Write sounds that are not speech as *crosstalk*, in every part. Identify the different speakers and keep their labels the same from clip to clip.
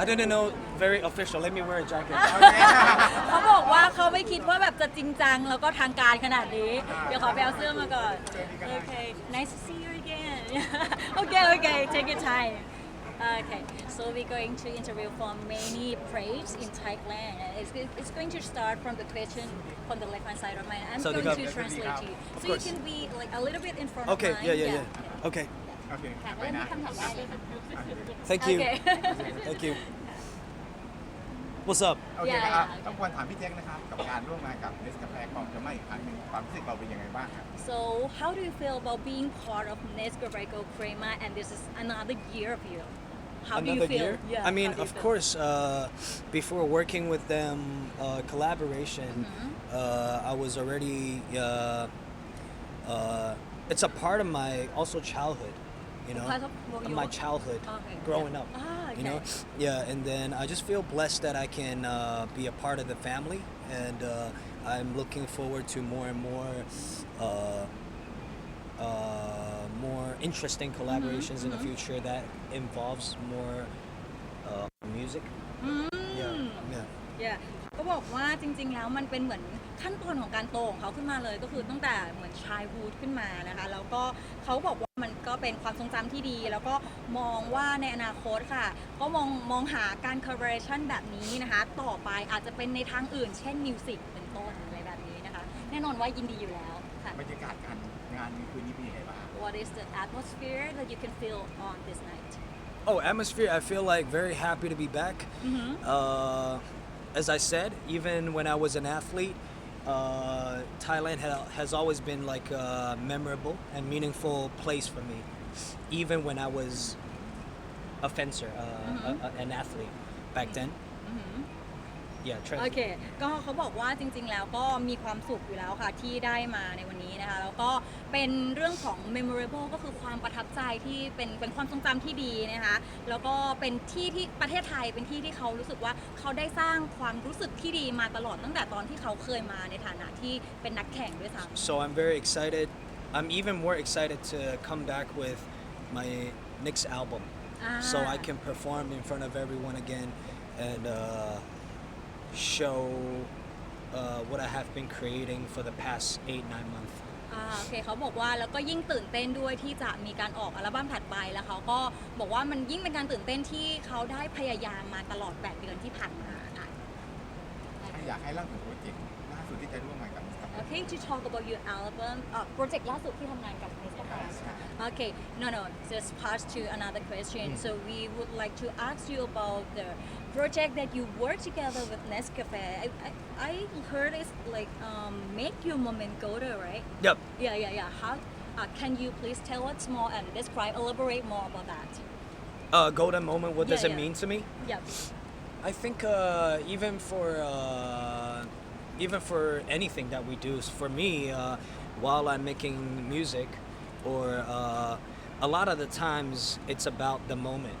Speaker 1: I didn't know very official. Let me wear a jacket. *laughs*
Speaker 2: เขาบอกว่าเขาไม่คิดว่าแบบจะจริงจังแล้วก็ทางการขนาดนี้ เดี๋ยวขอไปเอาเสื้อมาก่อน โอ*laughs* เค nice to see you again *laughs* okay okay take your time Okay, so we're going to interview for many praise in Thailand. It's, it's going to start from the question from the left hand side of mine. I'm
Speaker 1: So the
Speaker 2: going to
Speaker 1: gov-
Speaker 2: translate to you.
Speaker 1: Of
Speaker 2: So you
Speaker 1: course.
Speaker 2: can be like a little bit in front
Speaker 1: Okay,
Speaker 2: of mine.
Speaker 1: yeah, yeah, yeah. Okay.
Speaker 3: โอเคไปนะ
Speaker 1: Thank you.
Speaker 2: Okay.
Speaker 1: Thank you. What's up?
Speaker 3: โอเค
Speaker 2: อย่า
Speaker 3: นะครับ
Speaker 2: อย่า
Speaker 3: ต้องควรถามพี่แจ็คนะครับ กับการร่วมงานกับเนสกาแฟกองจะไม่อีกครั้งหนึ่งความรู้สึกเราเป็นยังไงบ้างครับ
Speaker 2: So how do you feel about being part of Nescareco Crema and this is another year of you? How do you
Speaker 1: Another
Speaker 2: feel?
Speaker 1: year?
Speaker 2: Yeah,
Speaker 1: I mean,
Speaker 2: how do you
Speaker 1: of
Speaker 2: feel?
Speaker 1: course, uh, before working with them, uh, collaboration,
Speaker 2: Mm-hmm.
Speaker 1: uh, I was already. Uh, uh, it's a part of my also childhood, you know,
Speaker 2: Part of your-
Speaker 1: my childhood,
Speaker 2: Okay,
Speaker 1: growing
Speaker 2: yeah.
Speaker 1: up.
Speaker 2: Ah,
Speaker 1: you know, yeah, and then I just feel blessed that I can uh, be a part of the family, and uh, I'm looking forward to more and more. Uh, uh, more interesting
Speaker 2: Mm-hmm,
Speaker 1: collaborations in the future that involves more uh, music.
Speaker 2: Mm.
Speaker 1: Yeah, yeah.
Speaker 2: Yeah ก็บอกว่าจริง ๆ แล้วมันเป็นเหมือนขั้นตอนของการโตของเขาขึ้นมาเลย ก็คือตั้งแต่เหมือนชายวูดขึ้นมานะคะ แล้วก็เขาบอกว่ามันก็เป็นความทรงจำที่ดี แล้วก็มองว่าในอนาคตค่ะ ก็มองมองหาการ collaboration แบบนี้นะคะ ต่อไปอาจจะเป็นในทางอื่น เช่นมิวสิกเป็นต้นอะไรแบบนี้นะคะ แน่นอนว่ายินดีอยู่แล้วค่ะ
Speaker 3: บรรยากาศการงานในคืนนี้เป็นยังไงบ้าง
Speaker 2: What is the atmosphere that you can feel on this night
Speaker 1: Oh, atmosphere! I feel like very happy to be back.
Speaker 2: Mm-hmm.
Speaker 1: Uh, as I said, even when I was an athlete, uh, Thailand ha- has always been like a memorable and meaningful place for me. Even when I was a fencer, uh,
Speaker 2: Mm-hmm.
Speaker 1: a- a- an athlete back then. Yeah,
Speaker 2: โอ
Speaker 1: trans-
Speaker 2: เค ก็เขาบอกว่าจริง ๆ แล้วก็มีความสุขอยู่แล้วค่ะที่ได้มาในวันนี้นะคะ แล้วก็เป็นเรื่องของ memorable ก็คือความประทับใจที่เป็นเป็นความทรงจำที่ดีนะคะ แล้วก็เป็นที่ที่ประเทศไทยเป็นที่ที่เขารู้สึกว่าเขาได้สร้างความรู้สึกที่ดีมาตลอดตั้งแต่ตอนที่เขาเคยมาในฐานะที่เป็นนักแข่งด้วยซ้ำ
Speaker 1: So I'm very excited. I'm even more excited to come back with my next album. So I
Speaker 2: Ah.
Speaker 1: can perform in front of everyone again and uh, show uh, what I have been creating for the past eight, nine months.
Speaker 2: อ่าโอเคเขาบอกว่าแล้วก็ยิ่งตื่นเต้นด้วยที่จะมีการออกอัลบั้มถัดไปแล้วเขาก็บอกว่ามันยิ่งเป็นการตื่นเต้นที่เขาได้พยายามมาตลอด 8 เดือนที่ผ่านมาค่ะ
Speaker 3: อยากให้เล่าถึงโปรเจกต์ล่าสุดที่จะร่วมงานกับเนสกาแฟ
Speaker 2: Okay to talk about your album อ่าโปรเจกต์ล่าสุดที่ทำงานกับ *laughs* Okay no no just pass to another question so we would like to ask you about the project that you work together with Nescafe I, I, I heard it's like um, make your moment golden right
Speaker 1: Yep.
Speaker 2: Yeah, yeah, yeah. How uh, can you please tell us more and describe, elaborate more about that?
Speaker 1: Uh, golden moment, what does
Speaker 2: Yeah,
Speaker 1: it mean to me?
Speaker 2: Yeah.
Speaker 1: I think uh, even for uh, even for anything that we do, for me, uh, while I'm making music, or uh, a lot of the times it's about the moment.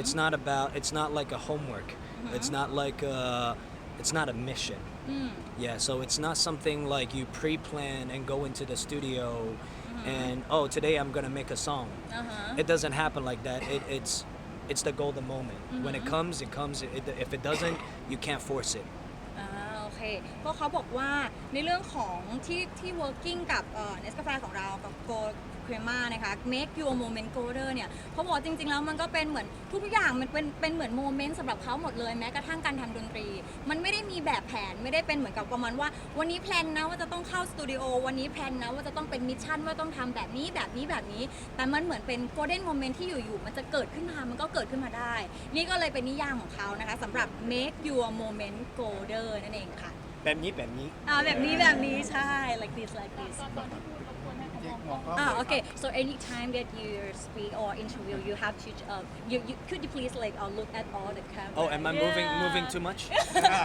Speaker 1: It's not about. It's not like a homework. It's not like a. It's not a mission. Yeah, so it's not something like you pre-plan and go into the studio and oh today I'm gonna make a song.
Speaker 2: Uh-huh.
Speaker 1: It doesn't happen like that. It, it's it's the golden moment. When it comes, it comes. It, if it doesn't, you can't force it.
Speaker 2: อ่าโอเคก็เขาบอกว่าในเรื่องของที่ที่ working กับเอ่อเนสกาแฟของเรากับโก ครีมานะคะ make your moment golden เนี่ยเขาบอกว่าจริง ๆ แล้วมันก็เป็นเหมือนทุกๆอย่างมันเป็นเป็นเหมือนโมเมนต์สำหรับเขาหมดเลยแม้กระทั่งการทำดนตรี มันไม่ได้มีแบบแผนไม่ได้เป็นเหมือนกับประมาณว่า วันนี้แพลนนะว่าจะต้องเข้าสตูดิโอวันนี้แพลนนะว่าจะต้องเป็นมิชชั่นว่าต้องทำแบบนี้แบบนี้แบบนี้ แต่มันเหมือนเป็น golden moment ที่อยู่ๆมันจะเกิดขึ้นมามันก็เกิดขึ้นมาได้ นี่ก็เลยเป็นนิยามของเขานะคะสำหรับ make your moment golden นั่นเองค่ะ
Speaker 1: แบบนี้แบบนี้
Speaker 2: อ่าแบบนี้แบบนี้ใช่ like this like this
Speaker 3: เจ๊มองกล้อ ง
Speaker 2: อ่า
Speaker 3: เลย
Speaker 2: okay so anytime that you speak or interview you have to uh, you, you could you please like uh, look at all the camera
Speaker 1: Oh, am I moving
Speaker 2: Yeah.
Speaker 1: moving too much?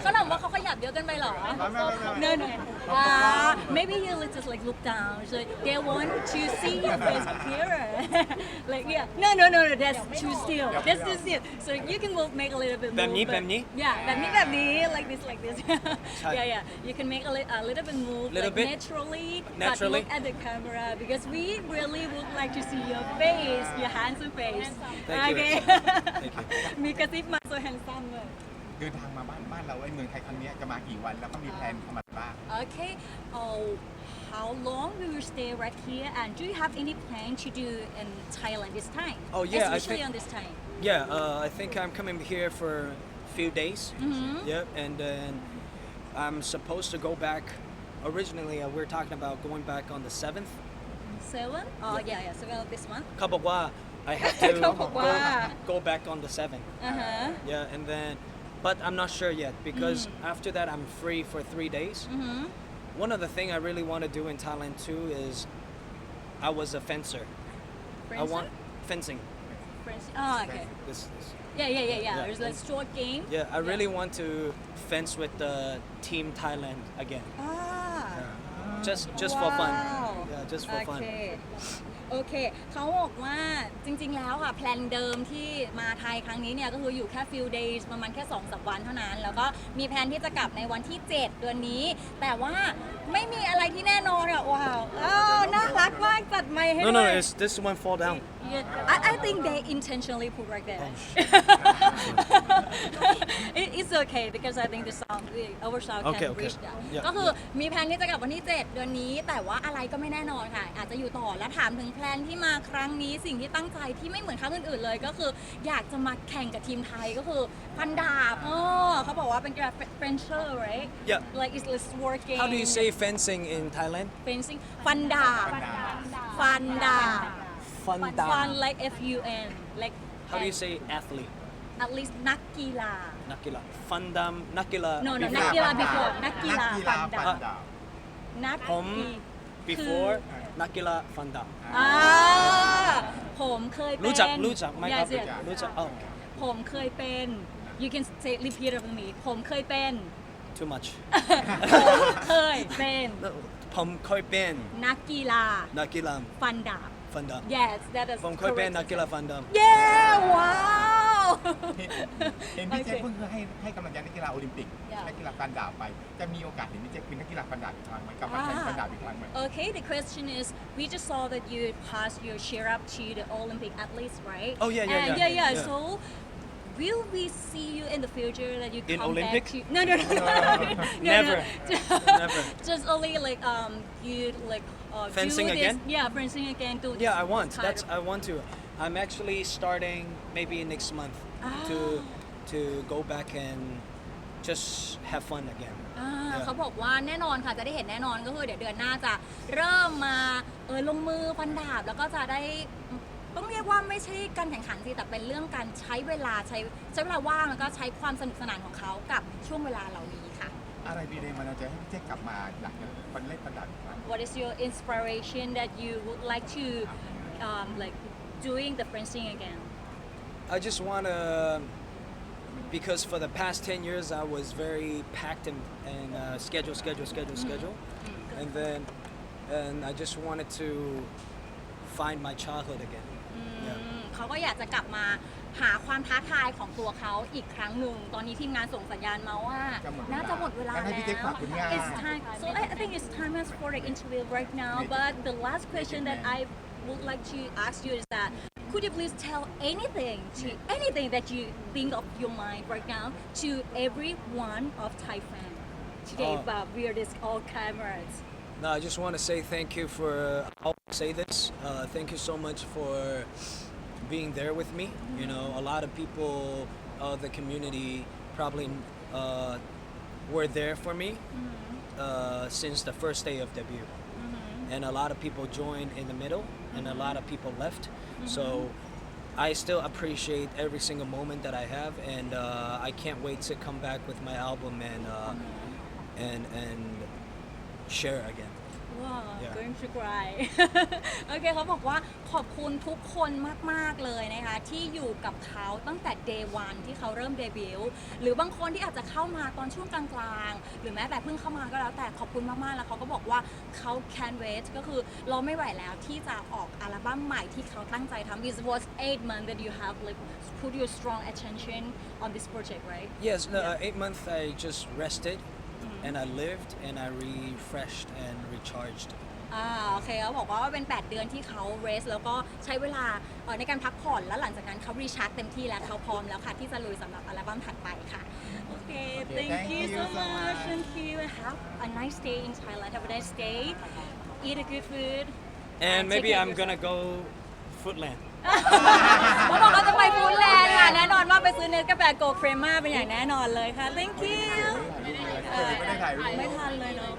Speaker 2: ก็ถามว่าเขาขยับเยอะเกันไปเหรอ
Speaker 3: ไม่ไม*laughs* ่ไม่ไม่
Speaker 2: no no uh, maybe you just like look down so they want to see your face clearer *laughs* like yeah no no no no that's too still that's too still so you can move make a little bit
Speaker 1: แบบนี้
Speaker 2: move, but-
Speaker 1: แบบนี้
Speaker 2: yeah แบบนี้แบบนี้ like this like this *laughs*
Speaker 1: ใช่
Speaker 2: yeah yeah you can make a, li- a little bit move
Speaker 1: Little
Speaker 2: like
Speaker 1: bit.
Speaker 2: naturally
Speaker 1: Naturally.
Speaker 2: but look at the camera because we really would like to see your face your handsome face
Speaker 1: Thank you.
Speaker 2: okay
Speaker 1: Thank you. *laughs*
Speaker 2: มีกระซิบมา so handsome เลย
Speaker 3: เดินทางมาบ้านบ้านเราไอ้เมืองไทยครั้งเนี้ยจะมากี่วันแล้วก็มีแพลนเข้ามาบ้าง
Speaker 2: Okay. Oh, how long will you stay right here? And do you have any plan to do in Thailand this time?
Speaker 1: Oh, yeah, I
Speaker 2: especially
Speaker 1: think-
Speaker 2: on this time.
Speaker 1: Yeah, uh, I think I'm coming here for a few days.
Speaker 2: Mhm.
Speaker 1: Yep, and then I'm supposed to go back. Originally, uh, we are talking about going back on the 7th.
Speaker 2: Seven? Oh yeah, yeah. Seven of this month.
Speaker 1: เขาบอกว่า I have to *laughs*
Speaker 2: เขาบอกว่า
Speaker 1: go, go back on the 7th.
Speaker 2: Uh huh.
Speaker 1: Yeah, and then, but I'm not sure yet because after that I'm free for three days.
Speaker 2: Mhm.
Speaker 1: One of the thing I really want to do in Thailand too is I was a fencer. I want fencing.
Speaker 2: Friends. Oh, okay.
Speaker 1: This, this.
Speaker 2: Yeah, yeah, yeah, yeah.
Speaker 1: Yeah.
Speaker 2: There's like short game.
Speaker 1: Yeah, I really want to fence with the team Thailand again.
Speaker 2: Ah.
Speaker 1: Just just for fun.
Speaker 2: Wow.
Speaker 1: Just for
Speaker 2: โอ
Speaker 1: fun.
Speaker 2: เค โอเค เขาบอกว่าจริงๆ แล้วค่ะแพลนเดิมที่มาไทยครั้งนี้เนี่ยก็คืออยู่แค่ few days ประมาณแค่2อสวันเท่านั้น แล้วก็มีแพลนที่จะกลับในวันที่ 7 เดือนนี้ แต่ว่าไม่มีอะไรที่แน่นอนอะว้าว กมากจัดไมค์ให้
Speaker 1: No,
Speaker 2: ด้
Speaker 1: no,
Speaker 2: วย
Speaker 1: it's this one fall down.
Speaker 2: Yeah, I, I think they intentionally put right there. it, it's okay because I think the sound, the- our sound
Speaker 1: Okay,
Speaker 2: can
Speaker 1: okay.
Speaker 2: reach that.
Speaker 1: Yeah.
Speaker 2: ก็คือมีแพลนที่จะกลับวันที่ 7 เดือนนี้ แต่ว่าอะไรก็ไม่แน่นอนค่ะ อาจจะอยู่ต่อและถามถึงแพลนที่มาครั้งนี้สิ่งที่ตั้งใจที่ไม่เหมือนครั้งอื่นๆเลย ก็คืออยากจะมาแข่งกับทีมไทยก็คือฟันดาบอ๋อเขาบอกว่าเป็นกีฬา Frencher right
Speaker 1: Yeah.
Speaker 2: like it's like working
Speaker 1: How do you say fencing in Thailand?
Speaker 2: fencing ฟันดาบ
Speaker 3: ฟันดาบ
Speaker 2: ฟันดาบ
Speaker 1: Fun
Speaker 2: ฟัน
Speaker 1: down.
Speaker 2: like F U N like
Speaker 1: How do you say athlete?
Speaker 2: at least นักกีฬา
Speaker 1: Nakila. Fundam. Nakila.
Speaker 2: No, no,
Speaker 1: before.
Speaker 2: นักกีฬา before นักกีฬา
Speaker 3: นักกี
Speaker 2: ฟั
Speaker 3: ฬาน
Speaker 2: ดา
Speaker 3: ฟั
Speaker 2: บ
Speaker 3: นดาบ
Speaker 2: นัก
Speaker 1: ผม
Speaker 2: กี
Speaker 1: Before. Nakila Fundam.
Speaker 2: อ่าผมเคยเป็น
Speaker 1: รู้จักรู้จักไหมครับ
Speaker 2: Yes, yes.
Speaker 1: รู้จัก Oh,
Speaker 2: ผมเคยเป็น you can say repeat after me ผมเคยเป็น
Speaker 1: too much.
Speaker 2: ผมเคยเป็น
Speaker 1: No, ผมเคยเป็น
Speaker 2: นักกีฬา
Speaker 1: นักกีฬา
Speaker 2: ฟันดาบ
Speaker 1: ฟันดาบ
Speaker 2: yes that is
Speaker 1: ผมเคยเป็น
Speaker 2: correct
Speaker 1: นักกีฬาฟันดาบ
Speaker 2: yeah wow
Speaker 3: เห็นพี่เจ๊
Speaker 2: โอเค
Speaker 3: เพิ่งให้ให้กำลังใจนักกีฬาโอลิมปิก
Speaker 2: Yeah.
Speaker 3: นักกีฬาฟันดาบไป จะมีโอกาสเห็นพี่เจ๊เป็นนักกีฬาฟันดาบอีกครั้งไหมกลับมาแข่งฟันดาบอีกครั้งไหม
Speaker 2: Okay, the question is, we just saw that you passed your cheer up to the Olympic athletes, right?
Speaker 1: Oh, yeah, yeah,
Speaker 2: And
Speaker 1: yeah,
Speaker 2: yeah,
Speaker 1: yeah.
Speaker 2: So, will we see you in the future that you
Speaker 1: In
Speaker 2: come
Speaker 1: Olympic?
Speaker 2: back to? No, no, no, no, no,
Speaker 1: Never.
Speaker 2: no.
Speaker 1: Never. *laughs*
Speaker 2: Just only like um, you like uh,
Speaker 1: Fencing
Speaker 2: do this,
Speaker 1: again?
Speaker 2: Yeah, fencing again. Do
Speaker 1: Yeah,
Speaker 2: this
Speaker 1: I want.
Speaker 2: kind
Speaker 1: That's
Speaker 2: of-
Speaker 1: I want to. I'm actually starting maybe next month to to go back and just have fun again.
Speaker 2: อ่า
Speaker 1: Yeah.
Speaker 2: เขาบอกว่าแน่นอนค่ะจะได้เห็นแน่นอนก็คือเดี๋ยวเดือนหน้าจะเริ่มมาเออลงมือฟันดาบ แล้วก็จะได้ ต้องเรียกว่าไม่ใช่การแข่งขันสิแต่เป็นเรื่องการใช้เวลาใช้ใช้เวลาว่างแล้วก็ใช้ความสนุกสนานของเขากับช่วงเวลาเหล่านี้ค่ะ
Speaker 3: อะไรดีเลยมันจะให้พี่เจ๊กลับมาอยากจะฟันเล่นฟันดาบอีกครั้ง
Speaker 2: What is your inspiration that you would like to um, like doing the fencing again
Speaker 1: I just want to because for the past 10 years I was very packed in, in uh, schedule schedule schedule schedule and then and I just wanted to find my childhood again.
Speaker 2: อืม
Speaker 1: Yeah.
Speaker 2: เขาก็อยากจะกลับมาหาความท้าทายของตัวเขาอีกครั้งหนึ่ง ตอนนี้ทีมงานส่งสัญญาณมาว่า
Speaker 3: จะหมดเวลา
Speaker 2: น่าจะหมดเวลา
Speaker 3: งั้นให้
Speaker 2: แล้ว
Speaker 3: พี่เจ๊ฝากผลงาน
Speaker 2: It's time so I, I think it's time for the interview right now but the last question that I would like to ask you is that could you please tell anything to anything that you think of your mind right now to every one of Thai fan today
Speaker 1: Oh.
Speaker 2: but we are this all cameras
Speaker 1: No, I just want to say thank you for. I'll say this. Uh, thank you so much for being there with me. You know, a lot of people, of the community, probably uh, were there for me uh, since the first day of debut, and a lot of people joined in the middle, and a lot of people left. So. I still appreciate every single moment that I have, and uh, I can't wait to come back with my album and uh, and and share again.
Speaker 2: ว้าว
Speaker 1: Yeah.
Speaker 2: going to cry โอเคเขาบอกว่าขอบคุณทุกคนมาก ๆ เลยนะคะ ที่อยู่กับเขาตั้งแต่ day one ที่เขาเริ่มเดบิวต์หรือบางคนที่อาจจะเข้ามาตอนช่วงกลางๆ หรือแม้แต่เพิ่งเข้ามาก็แล้วแต่ขอบคุณมาก ๆ แล้วเขาก็บอกว่าเขา can wait ก็คือเราไม่ไหวแล้วที่จะออกอัลบั้มใหม่ที่เขาตั้งใจทำ It was eight months that you have like put your strong attention on this project right
Speaker 1: Yes, no, uh, eight months I just rested and I lived and I refreshed and recharged.
Speaker 2: อ่าโอเคเขาบอกว่าเป็น 8 เดือนที่เขาเรส แล้วก็ใช้เวลาเอ่อในการพักผ่อนแล้วหลังจากนั้นเขารีชาร์จเต็มที่แล้วเขาพร้อมแล้วค่ะ ที่จะลุยสำหรับอัลบั้มถัดไปค่ะ โอเค thank
Speaker 3: thank
Speaker 2: you
Speaker 3: you
Speaker 2: so
Speaker 3: so
Speaker 2: much
Speaker 3: much.
Speaker 2: thank you have a nice day in Thailand have a nice day eat a good food
Speaker 1: And
Speaker 2: take
Speaker 1: maybe
Speaker 2: care of
Speaker 1: I'm gonna go Footland. *laughs*
Speaker 2: เขาบอกเขาจะไปฟูดแลนด์ค่ะ แน่นอนว่าไปซื้อเนื้อกาแฟโกเครม่าเป็นอย่างแน่นอนเลยค่ะ thank you
Speaker 3: ไม่ได้ถ่ายรูป
Speaker 2: ไม่ทันเลยเนาะ